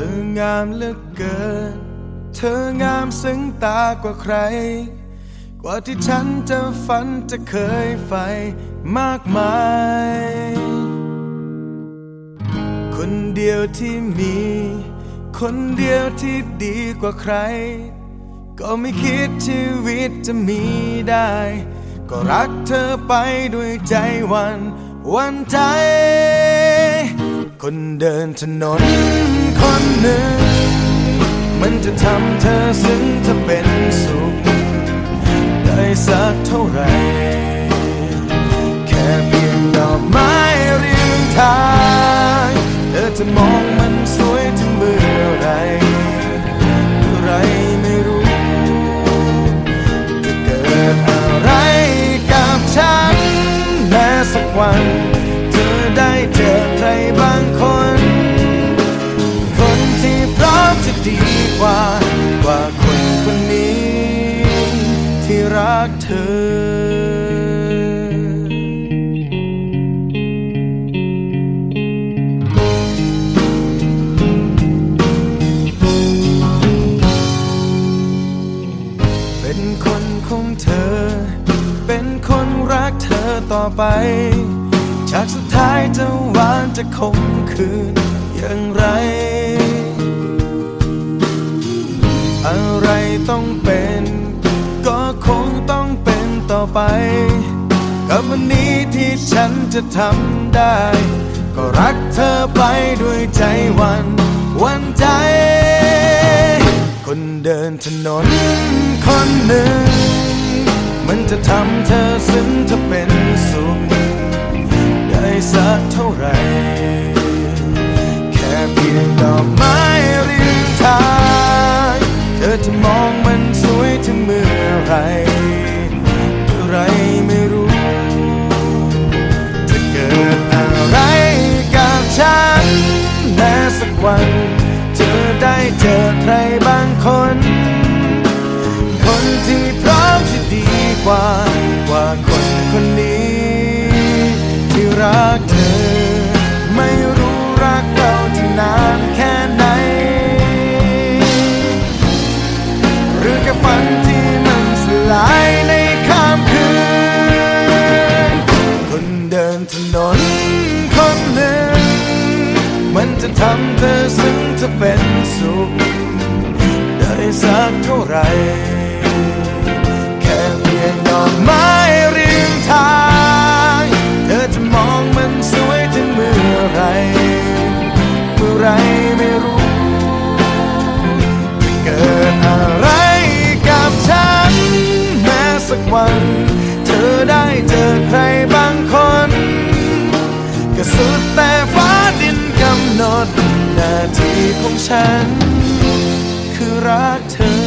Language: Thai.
ธองามเหลือเกิน เธองามซึ้งตากว่าใคร กว่าที่ฉันจะฝันจะเคยใฝ่มากมาย คนเดียวที่มี คนเดียวที่ดีกว่าใคร ก็ไม่คิดชีวิตจะมีได้ ก็รักเธอไปด้วยใจวัน วันใจ คนเดินถนนคนหนึ่ง มันจะทำเธอซึ้งเธอเป็นสุข ได้สักเท่าไหรแค่เพียงดอกไม้เรียงทาง เธอจะมองมันสวยถึงเมื่อไรเมื่อไรไม่รู้ จะเกิดอะไรกับฉันแม้สักวัน ที่รักเธอเป็นคนของเธอ เป็นคนรักเธอต่อไปฉากสุดท้ายจะหวานจะคมคืนอย่างไร อะไรต้องเป็น ก็คงต้องเป็นต่อไป กับวันนี้ที่ฉันจะทำได้ ก็รักเธอไปด้วยใจวันวันใจ คนเดินถนนคนหนึ่ง มันจะทำเธอซึ้งเธอเป็นสุขได้สักเท่าไหร่ อไรไรไม่รู้ จะเกิดอะไรกับฉันแม้สักวัน เธอได้เจอใครบางคน คนที่พร้อมที่ดีกว่า กว่าคนคนนี้ ที่รักเธอ ไม่รู้รักเราที่นานแค่ไหน หรือแค่ฝัน เดินถนนคนหนึ่ง มันจะทำเธอซึ่งเธอเป็นสุขได้สักเท่าไหรแค่เพียงดอกไม้ ของฉัน คือรักเธอ